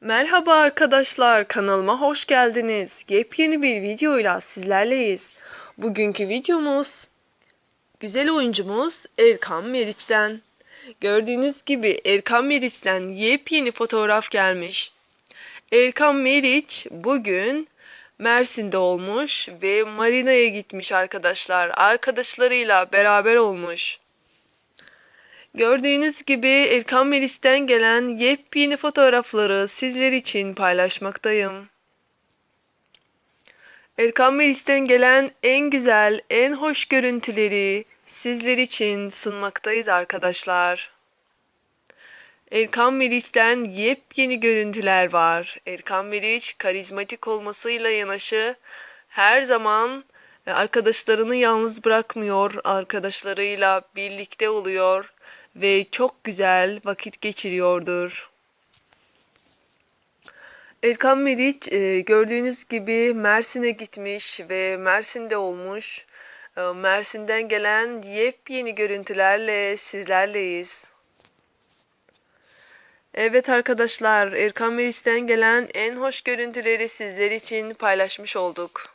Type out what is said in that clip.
Merhaba arkadaşlar, kanalıma hoş geldiniz. Yepyeni bir videoyla sizlerleyiz. Bugünkü videomuz güzel oyuncumuz Erkan Meriç'ten. Gördüğünüz gibi Erkan Meriç'ten yepyeni fotoğraf gelmiş. Erkan Meriç bugün Mersin'de olmuş ve marinaya gitmiş arkadaşlar. Arkadaşlarıyla beraber olmuş. Gördüğünüz gibi Erkan Melis'ten gelen yepyeni fotoğrafları sizler için paylaşmaktayım. Erkan Melis'ten gelen en güzel, en hoş görüntüleri sizler için sunmaktayız arkadaşlar. Erkan Meriç'ten yepyeni görüntüler var. Erkan Meriç karizmatik olmasıyla yanaşı her zaman arkadaşlarını yalnız bırakmıyor. Arkadaşlarıyla birlikte oluyor ve çok güzel vakit geçiriyordur. Erkan Meriç e, gördüğünüz gibi Mersin'e gitmiş ve Mersin'de olmuş. E, Mersin'den gelen yepyeni görüntülerle sizlerleyiz. Evet arkadaşlar, Erkan Meriç'ten gelen en hoş görüntüleri sizler için paylaşmış olduk.